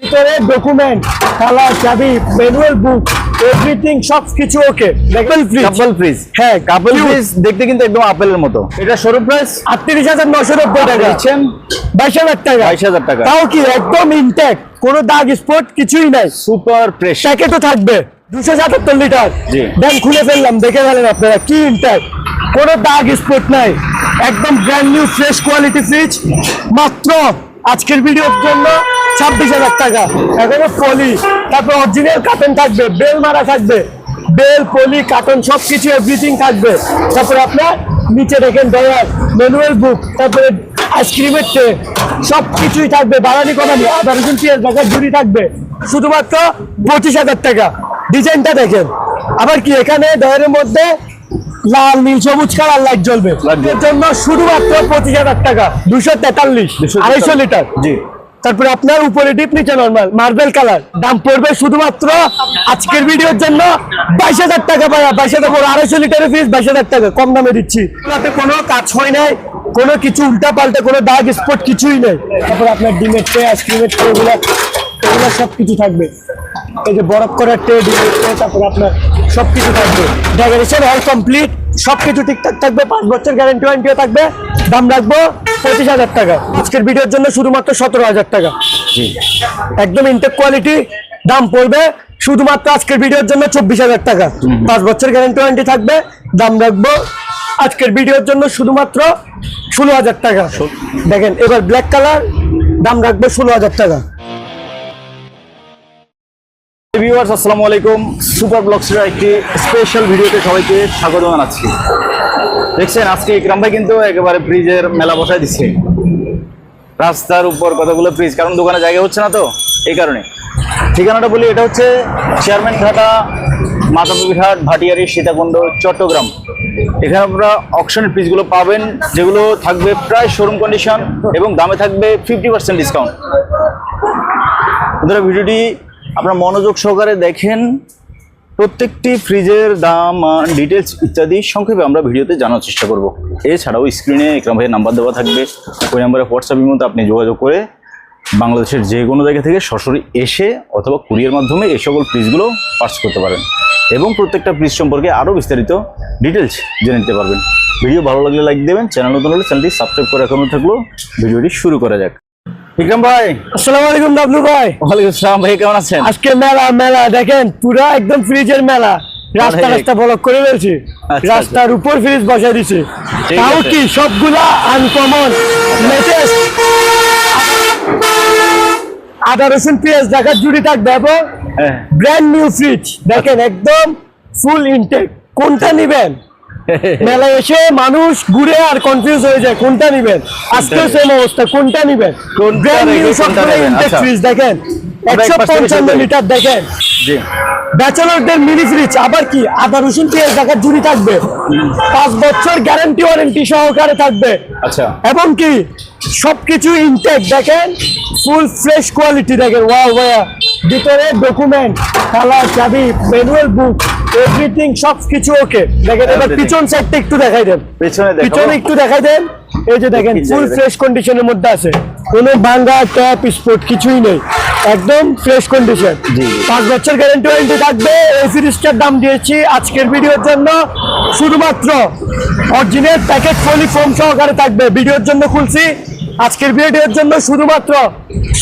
ভিতরে document colour চাবি manual book everything সব কিছু ওকে দেখবেন ফ্রিজ কাপল ফ্রিজ হ্যাঁ Cute। ফ্রিজ দেখতে কিন্তু একদম আপেলের মতো। এটা সরু প্রাইস আটত্রিশ হাজার নশো নব্বই টাকা। দিচ্ছেন বাইশ হাজার টাকা। বাইশ হাজার টাকা। তাও কি একদম ইনটেক কোনো দাগ স্পট কিছুই নাই। সুপার ফ্রেশ প্যাকেটও থাকবে। দুশো সাতাত্তর লিটার জি। দেন খুলে ফেললাম দেখে ফেলেন আপনারা কি ইনটেক কোনো দাগ স্পট নাই। একদম brand new fresh quality fridge মাত্র আজকের ভিডিওর জন্য ছাব্বিশ হাজার টাকা। এখানে পলি, তারপর অরিজিনাল কার্টন থাকবে, বেল মারা থাকবে, বেল, পলি কার্টন সব কিছু এভরিথিং থাকবে। তারপর আপনার নিচে দেখেন ডয়ার ম্যানুয়াল বুক তারপরে আইসক্রিমের ট্রে সব কিছুই থাকবে, বাড়ানি কমানি আধা রসুন, পেঁয়াজ বাজার জুড়ি থাকবে। শুধুমাত্র পঁচিশ হাজার টাকা। ডিজাইনটা দেখেন। আবার কি, এখানে ডয়ারের মধ্যে লাল নীল সবুজ কালার লাইট জ্বলবে। এর জন্য শুধুমাত্র পঁচিশ হাজার টাকা দুশো তেতাল্লিশ আড়াইশো লিটার। জি। তারপরে আপনার উপরে ডিপ নিচে নর্মাল মার্বেল কালার দাম পড়বে শুধুমাত্র আজকের ভিডিওর জন্য বাইশ হাজার টাকা পায়া বাইশ হাজার পর আড়াইশো লিটারের ফিস বাইশ হাজার টাকা কম দামে দিচ্ছি। তাতে কোনো কাজ হয় নাই কোনো কিছু উল্টা পাল্টে কোনো দাগ স্পট কিছুই নেই। তারপর আপনার ডিমের ট্রে আইসক্রিমের ট্রে এগুলো এগুলো সব কিছু থাকবে। এই যে বরফ করার ট্রে ডিমের তারপর আপনার সব কিছু থাকবে ডেকোরেশন অল কমপ্লিট সব কিছু ঠিকঠাক থাকবে পাঁচ বছর গ্যারেন্টি ওয়ারেন্টিও থাকবে। দাম রাখব পঁচিশ হাজার টাকা। আজকের ভিডিওর জন্য শুধুমাত্র সতেরো হাজার টাকা। জি। একদম ইনটেক কোয়ালিটি দাম পড়বে শুধুমাত্র আজকের ভিডিওর জন্য চব্বিশ হাজার টাকা। পাঁচ বছর গ্যারেন্টি ওয়ারেন্টি থাকবে দাম রাখব আজকের ভিডিওর জন্য শুধুমাত্র ষোলো হাজার টাকা। দেখেন এবার ব্ল্যাক কালার দাম রাখব ষোলো হাজার টাকা। ভিউয়ার্স আসসালামু আলাইকুম। সুপার ব্লগসের একটি স্পেশাল ভিডিওতে সবাইকে স্বাগত জানাচ্ছি। দেখছেন, আজকে ইকরাম ভাই কিন্তু একেবারে ফ্রিজের মেলা বসায় দিচ্ছে। রাস্তার উপর কতগুলো ফ্রিজ কারণ দোকানে জায়গা হচ্ছে না তো, এই কারণে। ঠিকানাটা বলি, এটা হচ্ছে চেয়ারম্যান ঘাটা মাতাপুরহাট ভাটিয়ারি, সীতাকুণ্ড, চট্টগ্রাম। এখানে আপনারা অকশনের ফ্রিজগুলো পাবেন, যেগুলো থাকবে প্রায় শোরুম কন্ডিশন এবং দামে থাকবে ফিফটি পার্সেন্ট ডিসকাউন্ট ভিডিওটি আপনারা মনোযোগ সহকারে দেখেন, প্রত্যেকটি ফ্রিজের দাম ডিটেলস ইত্যাদি সংক্ষেপে আমরা ভিডিওতে জানার চেষ্টা করব। এছাড়াও স্ক্রিনে একরাম ভাইয়ের নাম্বার দেওয়া থাকবে। ওই নাম্বারে হোয়াটসঅ্যাপের মধ্যে আপনি যোগাযোগ করে বাংলাদেশের যে কোনো জায়গা থেকে সরাসরি এসে অথবা কুরিয়ার মাধ্যমে এই সকল ফ্রিজগুলো পার্স করতে পারেন এবং প্রত্যেকটা ফ্রিজ সম্পর্কে আরও বিস্তারিত ডিটেলস জেনে নিতে পারবেন। ভিডিও ভালো লাগলে লাইক দেবেন চ্যানেল নতুন হলে চ্যানেলটি সাবস্ক্রাইব করে রাখানো থাকল। ভিডিওটি শুরু করা যাক। বিক্রম ভাই। আসসালামু আলাইকুম ডাবলু ভাই। ওয়ালাইকুম আসসালাম ভাই কেমন আছেন? আজকে মেলা মেলা দেখেন পুরো একদম ফ্রিজের মেলা। রাস্তা রাস্তা ব্লক করে ফেলছি। আচ্ছা। রাস্তার উপর ফ্রিজ বসাই দিছি। ঠিক তাও কি সবগুলা আনকমন লেটেস্ট আদা রসুন পেঁয়াজ ঢাকার জুড়ি থাকবে এবং ব্র্যান্ড নিউ ফ্রিজ দেখেন একদম ফুল ইনটেক কোনটা নিবেন? মেলায় এসে মানুষ ঘুরে আর কনফিউজ হয়ে যায় কোনটা নিবেন? আজকে সেম অবস্থা কোনটা নিবেন? আচ্ছা। দেখেন? একশো পঞ্চান্ন লিটার দেখেন? ব্যাচেলরদের মিনি ফ্রিজ আবার কি? আদা রসুন পেঁয়াজ দেখার জুড়ি থাকবে। পাঁচ বছর গ্যারান্টি ওয়ারেন্টি সহকারে থাকবে। আচ্ছা। এবং কি? সবকিছু ইনটেক দেখেন ফুল ফ্রেশ কোয়ালিটি দেখেন। ওয়াও ভাইয়া ভিতরে ডকুমেন্ট কালার চাবি ম্যানুয়াল বুক এভরিথিং সব কিছু ওকে দেখেন এবার পিছন সাইডটা একটু দেখাই দেন। পেছনে একটু দেখাই দেন। এই যে দেখেন ফুল ফ্রেশ কন্ডিশনের মধ্যে আছে। কোনো ভাঙ্গা ট্যাপ স্পট কিছুই নেই। একদম ফ্রেশ কন্ডিশন। পাঁচ বছর গ্যারান্টি ওয়ারেন্টি থাকবে। এই ফ্রিজটার দাম দিয়েছি আজকের ভিডিওর জন্য। শুধুমাত্র অরিজিনাল প্যাকেট ফলি ফোম সহকারে থাকবে। ভিডিওর জন্য খুলছি। আজকের ভিডিওর জন্য শুধুমাত্র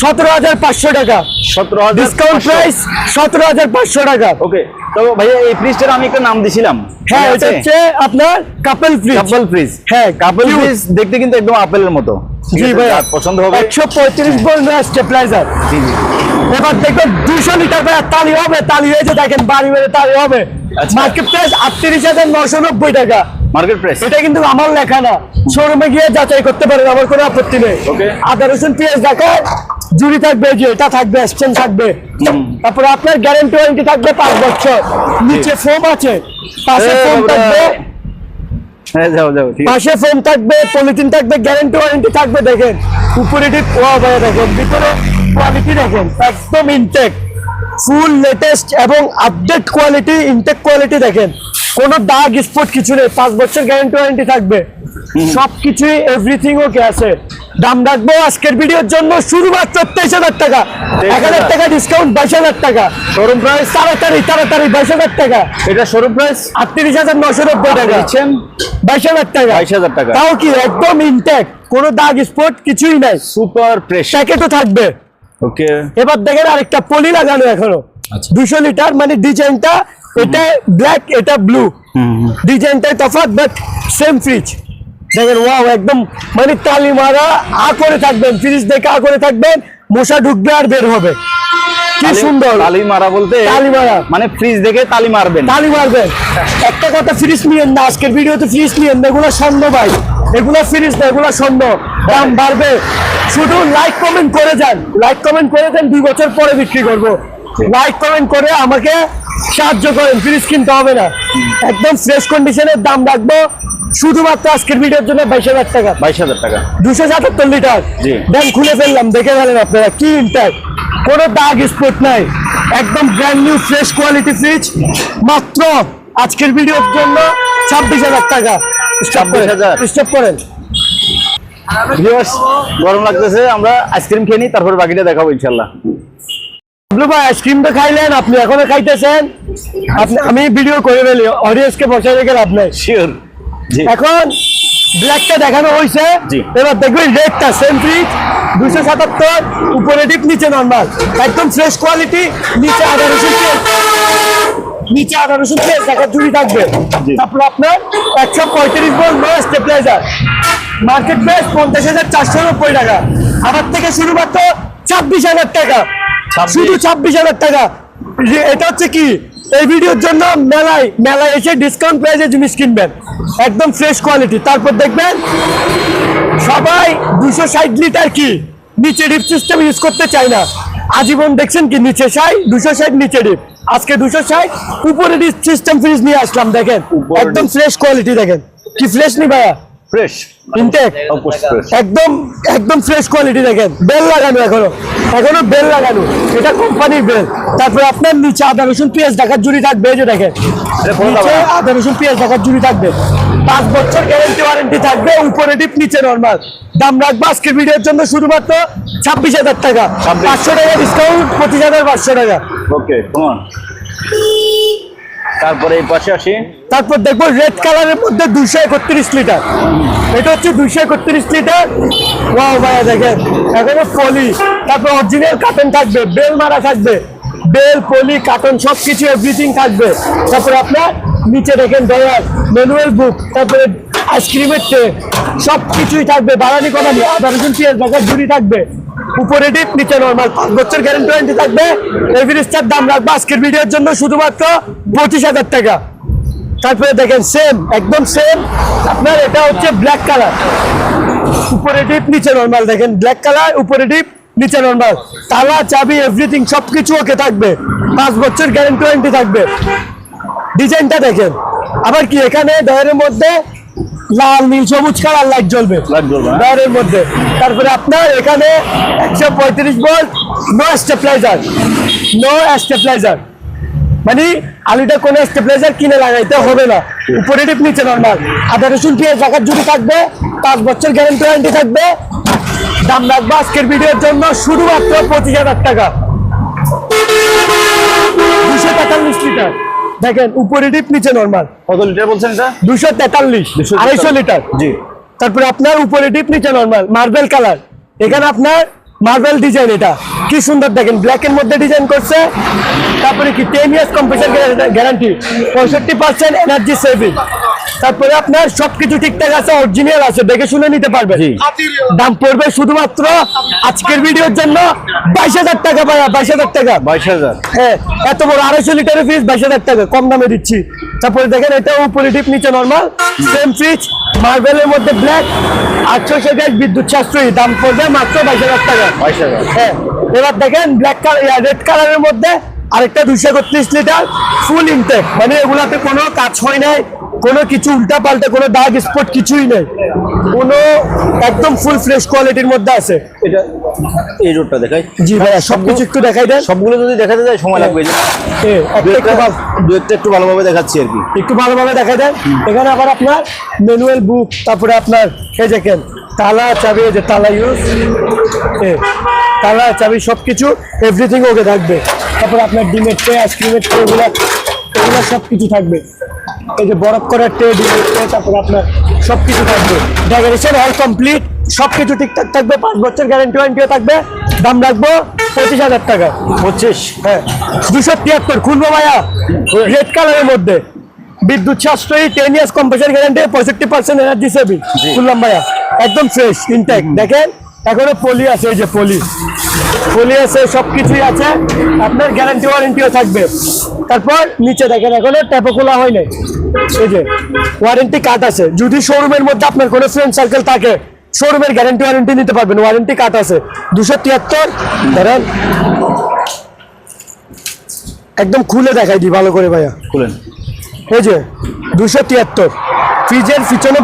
সতেরো হাজার পাঁচশো টাকা। সতেরো ডিসকাউন্ট প্রাইস সতেরো হাজার পাঁচশো টাকা। ওকে তো ভাইয়া এই ফ্রিজটার আমি একটা নাম দিছিলাম। হ্যাঁ এটা হচ্ছে আপনার কাপেল ফ্রিজ কাপল ফ্রিজ হ্যাঁ কাপল ফ্রিজ দেখতে কিন্তু একদম আপেলের মতো। জি ভাইয়া। পছন্দ হবে। একশো পঁয়ত্রিশ বল স্টেপলাইজার জি জি। এবার দেখবেন দুশো লিটার ভাইয়া তালি হবে তালি হয়েছে দেখেন বাড়ি মেরে তালি হবে। আচ্ছা। মার্কেট প্রাইস আটত্রিশ হাজার নশো নব্বই টাকা। Market price. এটা কিন্তু আমার লেখা না। শোরুমে গিয়ে যাচাই করতে পারেন আমার কোনো আপত্তি নেই. আদা রসুন পেঁয়াজ দেখায় জুড়ি থাকবে যে এটা থাকবে এক্সচেঞ্জ থাকবে। তারপরে আপনার গ্যারান্টি ওয়ারেন্টি থাকবে পাঁচ বছর। নিচে ফোম আছে। পাশে ফোম থাকবে। পাশে ফোম থাকবে পলিথিন থাকবে গ্যারান্টি ওয়ারেন্টি থাকবে দেখেন। উপরে ওয়া দেখেন ভিতরে কোয়ালিটি দেখেন একদম ইনটেক ফুল লেটেস্ট এবং আপডেট কোয়ালিটি ইনটেক কোয়ালিটি দেখেন। কোনো দাগ স্পট কিছু নেই। পাঁচ বছর গ্যারেন্টি ওয়ারেন্টি থাকবে। সবকিছুই এভরিথিং ওকে আছে। দাম রাখব আজকের ভিডিওর জন্য শুধুমাত্র তেইশ হাজার টাকা। এক হাজার টাকা ডিসকাউন্ট বাইশ হাজার টাকা। শোরুম প্রাইস তাড়াতাড়ি তাড়াতাড়ি বাইশ হাজার টাকা। এটা শোরুম প্রাইস আটত্রিশ হাজার নশো নব্বই টাকা। দিচ্ছেন বাইশ হাজার টাকা। 22,000 টাকা। তাও কি একদম ইনটেক কোনো দাগ স্পট কিছুই নাই। সুপার ফ্রেশ প্যাকেটও থাকবে। ওকে এবার দেখেন আরেকটা পলি লাগানো এখনও। আচ্ছা। দুশো লিটার মানে ডিজাইনটা এটা ব্ল্যাক এটা ব্লু ডিজাইনটাই তফাৎ বাট সেম ফ্রিজ দেখেন ওয়াও একদম মানে তালি মারা আ করে থাকবেন ফ্রিজ দেখে আ করে থাকবেন মশা ঢুকবে আর বের হবে। কি সুন্দর। তালি মারা বলতে তালি মারা। মানে ফ্রিজ দেখে তালি মারবেন। তালি মারবেন। একটা কথা ফ্রিজ নিয়েন না আজকের ভিডিওতে ফ্রিজ নিয়েন না এগুলো ভাই। এগুলো ফ্রিজ না এগুলো স্বর্ণ দাম বাড়বে। শুধু লাইক কমেন্ট করে যান। লাইক কমেন্ট করে যান দুই বছর পরে বিক্রি করব। লাইক কমেন্ট করে আমাকে সাহায্য করেন ফ্রিজ কিনতে হবে না। একদম ফ্রেশ কন্ডিশনের দাম রাখব। শুধুমাত্র আজকের ভিডিওর জন্য বাইশ হাজার টাকা। বাইশ হাজার টাকা। দুশো সাতাত্তর লিটার। দেন খুলে ফেললাম দেখে ফেলেন আপনারা কি ইনট্যাক্ট কোনো দাগ স্পট নাই। একদম brand new fresh quality fridge মাত্র আজকের ভিডিওর জন্য ছাব্বিশ হাজার টাকা। স্টপ করেন 26,000 স্টপ করেন। Viewers, গরম লাগতেছে আমরা আইসক্রিম খেয়ে নিই তারপর বাকিটা দেখাবো ইনশাল্লাহ। বাবলু ভাই আইসক্রিম খাইলেন আপনি এখনও খাইতেছেন? আপনি আমি ভিডিও করে ফেলি অডিয়েন্সকে বসাই রেখে লাভ নাই। শিওর এখন ব্ল্যাকটা দেখানো হয়েছে এবার দেখবেন রেডটা সেম ফ্রিজ দুশো সাতাত্তর উপরে ডিপ নিচে নর্মাল একদম ফ্রেশ কোয়ালিটি নিচে রসুন নিচে জুড়ি থাকবে। তারপর আপনার একশো পঁয়ত্রিশ বল নো স্টেপলাইজার মার্কেট প্রাইস পঞ্চাশ হাজার চারশো নব্বই টাকা। আমার থেকে শুধুমাত্র ছাব্বিশ হাজার টাকা। 26 শুধু ছাব্বিশ হাজার টাকা। এটা হচ্ছে কি? এই ভিডিওর জন্য মেলায় মেলায় এসে ডিসকাউন্ট প্রাইসে জিনিস কিনবেন। একদম ফ্রেশ কোয়ালিটি তারপর দেখবেন সবাই দুশো ষাট লিটার কি? নিচে ডিপ সিস্টেম ইউজ করতে চায় না। আজীবন দেখছেন কি? নিচে ষাট দুশো ষাট নিচে ডিপ আজকে দুশো ষাট উপরে ডিপ সিস্টেম ফ্রিজ নিয়ে আসলাম দেখেন। একদম। ফ্রেশ কোয়ালিটি দেখেন। কি ফ্রেশ নি ভাইয়া? ফ্রেশ ইনটেক একদম একদম ফ্রেশ কোয়ালিটি দেখেন। বেল লাগানো এখনও। এখনও বেল লাগানো। এটা কোম্পানির বেল। তারপরে আপনার নিচে আদা রসুন পেঁয়াজ ঢাকার জুড়ি থাকবে এই যে দেখেন। নিচে আদা রসুন পেঁয়াজ ঢাকার জুড়ি থাকবে। পাঁচ বছর গ্যারেন্টি ওয়ারেন্টি থাকবে উপরে ডিপ নিচে নর্মাল দাম রাখব আজকের ভিডিওর জন্য শুধুমাত্র ছাব্বিশ হাজার টাকা। পাঁচশো টাকা ডিসকাউন্ট পঁচিশ হাজার পাঁচশো টাকা। ওকে কমান তারপরে এই পাশে আসি। তারপর দেখব রেড কালারের মধ্যে দুশো একত্রিশ লিটার এটা হচ্ছে দুশো একত্রিশ লিটার ওয়াও ভাইয়া, দেখেন এখানে পলি। তারপর অরিজিনাল কার্টন থাকবে, বেল মারা থাকবে। বেল, পলি কার্টন সব কিছু এভরিথিং থাকবে। তারপরে আপনার নিচে দেখেন ডয়ার ম্যানুয়াল বুক তারপরে আইসক্রিমের ট্রে সব কিছুই থাকবে। বাড়ানি কমানি আদা রসুন বাজার ঝুড়ি থাকবে। উপরে ডিপ নিচে নর্মাল পাঁচ বছর গ্যারেন্টি থাকবে। এই দাম রাখব আজকের ভিডিওর জন্য শুধুমাত্র পঁচিশ হাজার টাকা। তারপরে দেখেন সেম একদম সেম আপনার এটা হচ্ছে ব্ল্যাক কালার উপরে ডিপ নিচে নর্মাল দেখেন ব্ল্যাক কালার উপরে ডিপ নিচে নর্মাল তালা চাবি এভরিথিং সব কিছু ওকে থাকবে। পাঁচ বছর গ্যারেন্টি ওয়ারেন্টি থাকবে। ডিজাইনটা দেখেন। আবার কি এখানে ডয়ের মধ্যে লাল নীল সবুজ কালার লাইট জ্বলবে। লাইট জ্বলবে? ডয়ের মধ্যে। তারপরে আপনার এখানে একশো পঁয়ত্রিশ volt no stabiliser no stabiliser মানে আলুটা কোনো স্টেপলাইজার কিনে লাগাইতে হবে না। উপরে ডিপ নিচে নর্মাল আদা রসুন পেঁয়াজ রাখার জুড়ি থাকবে পাঁচ বছর গ্যারান্টি ওয়ারেন্টি থাকবে। দাম রাখব আজকের ভিডিওর জন্য শুধুমাত্র পঁচিশ হাজার টাকা। দুশো তেতাল্লিশ লিটার। দেখেন উপরে ডিপ নিচে নর্মাল কত লিটার বলছেন এটা? দুশো তেতাল্লিশ 243 আড়াইশো লিটার। জি। তারপরে আপনার উপরে ডিপ নিচে নর্মাল মার্বেল কালার এখানে আপনার মার্বেল ডিজাইন এটা। কি সুন্দর দেখেন ব্ল্যাক এর মধ্যে ডিজাইন করছে তারপরে কি টেন ইয়ার্স কম্পিউটার গ্যারান্টি পঁয়ষট্টি পার্সেন্ট এনার্জি সেভিং তারপরে আপনার সবকিছু ঠিকঠাক আছে অরিজিনাল আছে দেখে শুনে নিতে পারবে। দাম পড়বে শুধুমাত্র আজকের ভিডিওর জন্য বাইশ হাজার টাকা বাইশ হাজার টাকা। বাইশ হাজার। হ্যাঁ এত বড় আড়াইশো লিটারের ফ্রিজ বাইশ হাজার টাকা কম দামে দিচ্ছি। তারপরে দেখেন এটা উপরে নিচে নর্মাল সেম ফ্রিজ মার্বেলের মধ্যে ব্ল্যাক আটশো সেকেন্ড বিদ্যুৎ সাশ্রয়ী দাম পড়বে মাত্র বাইশ হাজার টাকা। হ্যাঁ এবার দেখেন ব্ল্যাক কালার রেড কালারের মধ্যে আরেকটা দুশো একত্রিশ লিটার ফুল ইনটেক মানে এগুলাতে কোনো কাজ হয় নাই। কোনো কিছু উল্টা পাল্টা কোনো দাগ স্পট কিছুই নেই। কোনো একদম ফুল ফ্রেশ কোয়ালিটির মধ্যে আছে। এটা এই রোডটা দেখাই। জি ভাইয়া সবকিছু একটু দেখাই দেন। সবগুলো যদি দেখাতে যায় সময় লাগবে দু একটা একটু ভালোভাবে দেখাচ্ছি আর কি। একটু ভালোভাবে দেখা দেন। এখানে আবার আপনার ম্যানুয়াল বুক তারপরে আপনার এই দেখেন তালা চাবি যে তালা ইউজ তালা চাবি সব কিছু এভরিথিং ওকে থাকবে। তারপরে আপনার ডিমের ট্রে আইসক্রিমের ট্রে এগুলো এগুলো সব কিছু থাকবে। এই যে বরফ করার ট্রে ট্রে আপনার সব কিছু থাকবে। ডেকোরেশন অল কমপ্লিট সব কিছু ঠিকঠাক থাকবে পাঁচ বছর গ্যারেন্টি ওয়ারেন্টিও থাকবে। দাম রাখব পঁচিশ হাজার টাকা। পঁচিশ? হ্যাঁ। দুশো তিয়াত্তর খুলবো ভাইয়া। রেড কালারের মধ্যে। বিদ্যুৎ সাশ্রয়ী টেন ইয়ার্স কম্প্রেসার গ্যারান্টি পঁয়ষট্টি পার্সেন্ট এনার্জি সেভিং খুললাম ভাইয়া। একদম ফ্রেশ ইনটেক দেখেন এখনও পলি আছে এই যে পলি। পলি আছে সব কিছুই আছে। আপনার গ্যারান্টি ওয়ারেন্টিও থাকবে। তারপর নিচে দেখেন এখনও ট্যাপো খোলা হয় নাই। এই যে ওয়ারেন্টি কার্ড আছে। যদি শোরুমের মধ্যে আপনার কোনো ফ্রেন্ড সার্কেল থাকে শোরুমের গ্যারান্টি ওয়ারেন্টি নিতে পারবেন। ওয়ারেন্টি কার্ড আছে। দুশো তিয়াত্তর ধরেন একদম খুলে দেখাই দিই ভালো করে ভাইয়া। খুলেন। এই যে দুশো তিয়াত্তর। ফ্রিজের পিছনে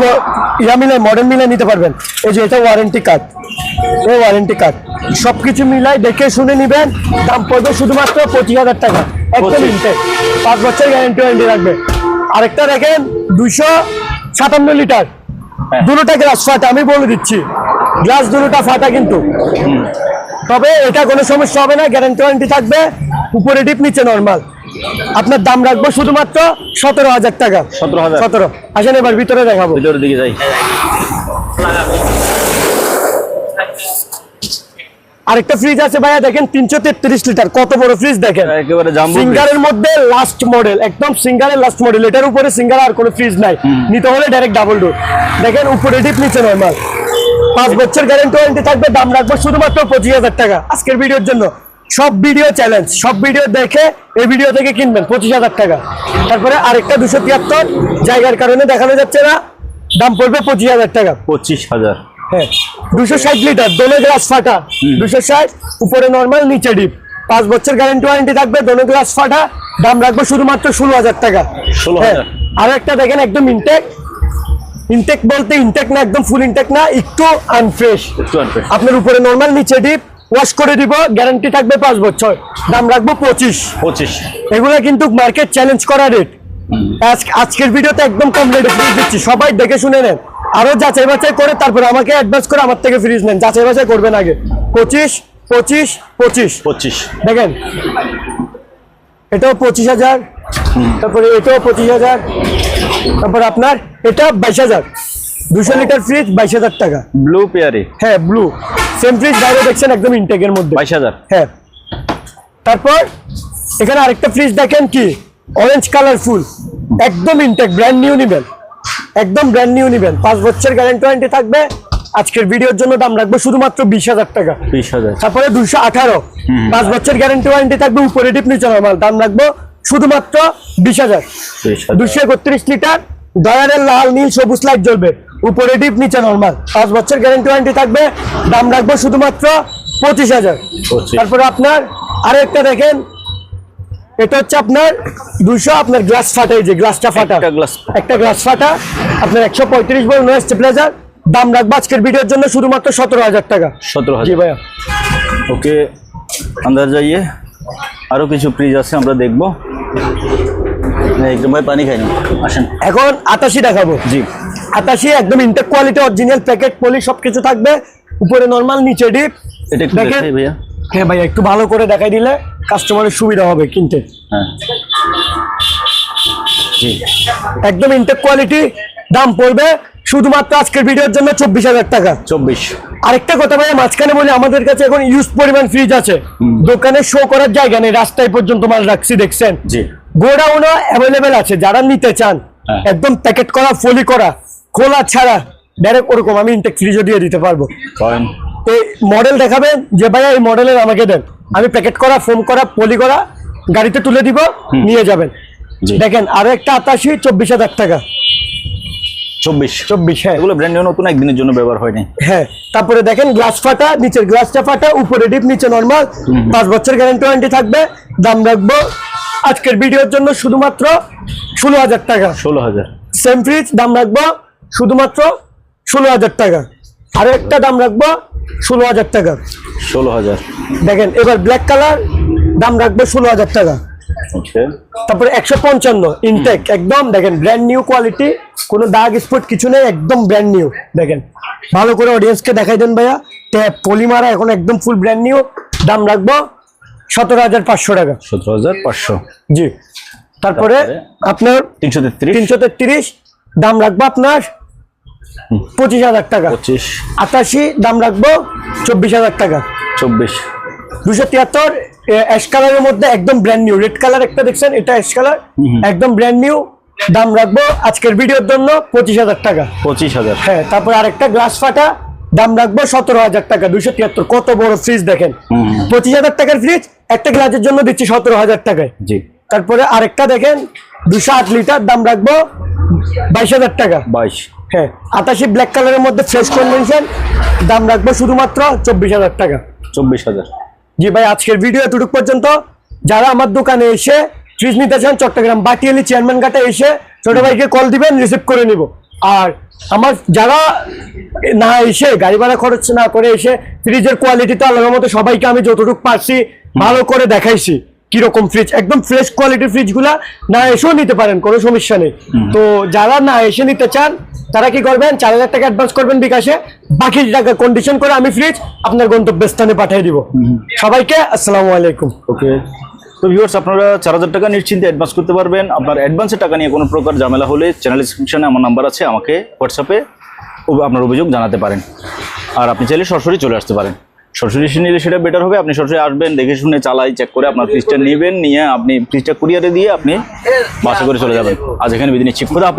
ইয়া মিলে মডেল মিলে নিতে পারবেন। এই যে এটা ওয়ারেন্টি কার্ড এই ওয়ারেন্টি কার্ড সব কিছু মিলাই দেখে শুনে নিবেন। দাম পড়বে শুধুমাত্র পঁচিশ হাজার টাকা। একদম 25 ইনটেক পাঁচ বছর গ্যারেন্টি ওয়ারেন্টি রাখবে আরেকটা দেখেন দুশো সাতান্ন লিটার হ্যাঁ। দুটোটা গ্লাস ফাটা আমি বলে দিচ্ছি। গ্লাস দুটোটা ফাটা কিন্তু। তবে এটা কোনো সমস্যা হবে না গ্যারেন্টি ওয়ারেন্টি থাকবে। উপরে ডিপ নিচে নর্মাল আপনার দাম রাখব শুধুমাত্র সতেরো হাজার টাকা। 17,000 সতেরো। আসেন এবার ভিতরে দেখাবো। ভিতরের দিকে যাই। আরেকটা ফ্রিজ আছে ভাইয়া দেখেন তিনশো তেত্রিশ লিটার কত বড় ফ্রিজ দেখেন? সিঙ্গারের মধ্যে লাস্ট মডেল একদম সিঙ্গারের লাস্ট মডেল এটার উপরে সিঙ্গার আর কোনো ফ্রিজ নাই। নিতে হলে ডাইরেক্ট ডাবল ডোর দেখেন উপরে ডিপ নিচে নর্মাল পাঁচ বছর গ্যারেন্টি ওয়ারেন্টি থাকবে দাম রাখব শুধুমাত্র পঁচিশ হাজার টাকা। আজকের ভিডিওর জন্য। সব ভিডিও চ্যালেঞ্জ সব ভিডিও দেখে এই ভিডিও থেকে কিনবেন পঁচিশ হাজার টাকা। তারপরে আরেকটা দুশো তিয়াত্তর জায়গার কারণে দেখানো যাচ্ছে না দাম পড়বে পঁচিশ হাজার টাকা। পঁচিশ হাজার। হ্যাঁ দুশো ষাট লিটার দোনো গ্লাস ফাটা দুশো ষাট উপরে নর্মাল নিচে ডিপ পাঁচ বছর গ্যারান্টি ওয়ারেন্টি থাকবে দোনো গ্লাস ফাটা দাম রাখব শুধুমাত্র ষোলো হাজার টাকা। 16,000 হ্যাঁ, আর একটা দেখেন একদম ইনটেক ইনটেক বলতে ইনটেক না একদম ফুল ইনটেক না একটু আনফ্রেশ আপনার উপরে নর্মাল নিচে ডিপ ওয়াশ করে দিব গ্যারান্টি থাকবে পাঁচ বছর। দাম রাখব পঁচিশ। পঁচিশ। এগুলো কিন্তু মার্কেট চ্যালেঞ্জ করা রেট আজকের ভিডিওতে একদম কম রেটে ফ্রিজ দিচ্ছি। সবাই দেখে শুনে নেন। আরও যাচাই বাছাই করে তারপরে আমাকে অ্যাডভান্স করে আমার থেকে ফ্রিজ নেন। যাচাই বাছাই করবেন আগে। পঁচিশ পঁচিশ পঁচিশ। পঁচিশ। দেখেন। এটাও পঁচিশ হাজার। তারপরে এটাও পঁচিশ হাজার। তারপরে আপনার এটা বাইশ হাজার। দুশো লিটার ফ্রিজ বাইশ হাজার টাকা। ব্লু পেয়ারে। হ্যাঁ ব্লু সেম ফ্রিজ বাইরে দেখছেন একদম ইনটেকের মধ্যে। বাইশ হাজার। হ্যাঁ। তারপর এখানে আরেকটা ফ্রিজ দেখেন কি? অরেঞ্জ একদম ইনটেক ব্র্যান্ড নিউ নিবেন। একদম ব্র্যান্ড নিউ নিবেন। বছর গ্যারান্টি ওয়ারেন্টি থাকবে। আজকের ভিডিওর জন্য দাম রাখব শুধুমাত্র বিশ হাজার টাকা। বিশ হাজার। তারপরে দুশো আঠারো। পাঁচ বছর গ্যারান্টি ওয়ারেন্টি থাকবে উপরে ডিপ নিচে নর্মাল দাম রাখব শুধুমাত্র বিশ হাজার। বিশ হাজার। দুশো একত্রিশ লিটার ডয়ারের লাল নীল সবুজ লাইট জ্বলবে। উপরে ডিপ নিচে নর্মাল পাঁচ বছর গ্যারেন্টি ওয়ারেন্টি থাকবে দাম রাখব শুধুমাত্র পঁচিশ হাজার। তারপরে আপনার আরও একটা দেখেন এটা হচ্ছে আপনার দুশো আপনার গ্লাস ফাটা এই যে গ্লাসটা ফাটা। একটা glass। একটা গ্লাস ফাটা আপনার একশো পঁয়ত্রিশ বল নয় স্টেবিলাইজার দাম রাখব আজকের ভিডিওর জন্য শুধুমাত্র সতেরো হাজার টাকা। সতেরো হাজার। ভাইয়া। ওকে আন্দাজ যাইয়ে আরও কিছু ফ্রিজ আছে আমরা দেখব। একদম ভাই পানি খাই না আসেন। এখন আটাশি দেখাবো। জি। আটাশি একদম intact quality original packet poly সবকিছু থাকবে। উপরে নর্মাল নিচে ডিপ দেখেন। হ্যাঁ ভাই একটু ভালো করে দেখাই দিলে কাস্টমারের সুবিধা হবে কিনতে। হ্যাঁ। একদম ইনটেক কোয়ালিটি দাম পড়বে শুধুমাত্র আজকের ভিডিওর জন্য চব্বিশ হাজার টাকা। চব্বিশ। আরেকটা কথা ভাই মাঝখানে বলি আমাদের কাছে এখন ইউজ পরিমাণ ফ্রিজ আছে। দোকানে শো করার জায়গা নেই রাস্তায় পর্যন্ত মাল রাখছি দেখছেন? জি। গোডাউনও অ্যাভেলেবেল আছে যারা নিতে চান হ্যাঁ। একদম প্যাকেট করা ফলি করা। খোলা ছাড়া ডাইরেক্ট ওরকম আমি ইনটেক ফ্রিজও দিয়ে দিতে পারব। এই মডেল দেখাবেন যে ভাইয়া এই মডেলের আমাকে দেন। আমি প্যাকেট করা ফোম করা পলি করা গাড়িতে তুলে দিব নিয়ে যাবেন। দেখেন আরও একটা আটাশি চব্বিশ হাজার টাকা। চব্বিশ। চব্বিশ হ্যাঁ। এগুলো ব্র্যান্ড নিউ নতুন একদিনের জন্য ব্যবহার হয়নি। হ্যাঁ তারপরে দেখেন গ্লাস ফাটা নিচের গ্লাসটা ফাটা উপরে ডিপ নিচে নর্মাল পাঁচ বছর গ্যারান্টি ওয়ারেন্টি থাকবে দাম রাখব। আজকের ভিডিওর জন্য শুধুমাত্র ষোলো হাজার টাকা। ষোলো হাজার। সেম ফ্রিজ দাম রাখব। শুধুমাত্র ষোলো হাজার টাকা। আরও একটা দাম রাখব ষোলো হাজার টাকা। ষোলো হাজার। দেখেন এবার ব্ল্যাক কালার দাম রাখব ষোলো হাজার টাকা। তারপরে একশো পঞ্চান্ন ইনটেক একদম দেখেন ব্র্যান্ড নিউ কোয়ালিটি কোনো দাগ স্পট কিছু নেই একদম ব্র্যান্ড নিউ দেখেন ভালো করে অডিয়েন্সকে দেখাই দেন ভাইয়া। ট্যাপ পলিমারা এখন একদম ফুল ব্র্যান্ড নিউ দাম রাখব সতেরো হাজার পাঁচশো টাকা। সতেরো হাজার পাঁচশো। জি। তারপরে? আপনার তিনশো তেত্রিশ। তিনশো তেত্রিশ দাম রাখব আপনার পঁচিশ হাজার টাকা। পঁচিশ। আটাশি দাম রাখব চব্বিশ হাজার টাকা। চব্বিশ। দুশো তিয়াত্তর অ্যাশ কালারের মধ্যে একদম ব্র্যান্ড নিউ রেড কালার একটা দেখছেন? এটা অ্যাশ কালার একদম ব্র্যান্ড নিউ দাম রাখব আজকের ভিডিওর জন্য পঁচিশ হাজার টাকা। পঁচিশ হাজার। হ্যাঁ তারপর আরেকটা গ্লাস ফাটা। দাম রাখব সতেরো হাজার টাকা দুশো তিয়াত্তর। কত বড় ফ্রিজ দেখেন? পঁচিশ হাজার টাকার ফ্রিজ একটা গ্লাসের জন্য দিচ্ছি সতেরো হাজার টাকায়। জি। তারপরে আরেকটা দেখেন দুশো আট লিটার দাম রাখব বাইশ হাজার টাকা। বাইশ। হ্যাঁ আটাশি ব্ল্যাক কালারের মধ্যে ফ্রেশ কনভেনশন দাম রাখব শুধুমাত্র চব্বিশ হাজার টাকা। চব্বিশ হাজার। জি ভাই আজকের ভিডিও এতটুকু পর্যন্ত। যারা আমার দোকানে এসে ফ্রিজ নিতে চান চট্টগ্রাম বাটিয়ালি চেয়ারম্যান ঘাটে এসে ছোট ভাইকে কল দিবেন রিসিভ করে নিব। আর আমার যারা না এসে গাড়ি ভাড়া খরচ না করে এসে ফ্রিজের কোয়ালিটি তো আল্লাহর মতো সবাইকে আমি যতটুকু পারছি ভালো করে দেখাইছি। কীরকম ফ্রিজ একদম ফ্রেশ কোয়ালিটির ফ্রিজগুলা না এসেও নিতে পারেন কোনো সমস্যা নেই। তো যারা না এসে নিতে চান তারা কি করবেন? চার হাজার টাকা অ্যাডভান্স করবেন বিকাশে। বাকি টাকা কন্ডিশন করে আমি ফ্রিজ আপনার গন্তব্যস্থানে পাঠিয়ে দিব। সবাইকে আসসালামু আলাইকুম। ওকে। তো ভিউয়ার্স আপনারা চার হাজার টাকা নিশ্চিন্তে অ্যাডভান্স করতে পারবেন। আপনার অ্যাডভান্সের টাকা নিয়ে কোনো প্রকার ঝামেলা হলে চ্যানেল ডিসক্রিপশনে আমার নাম্বার আছে আমাকে হোয়াটসঅ্যাপে আপনার অভিযোগ জানাতে পারেন। আর আপনি চাইলে সরাসরি চলে আসতে পারেন। সরাসরি এসে নিলে সেটা বেটার হবে। আপনি সরাসরি আসবেন, দেখে শুনে চালাই চেক করে আপনার ফ্রিজটা নেবেন, নিয়ে আপনি ফ্রিজটা কুরিয়ারে দিয়ে আপনি বাসে করে চলে যাবেন। আজ এখানে বিদিন নিচ্ছি। খুদা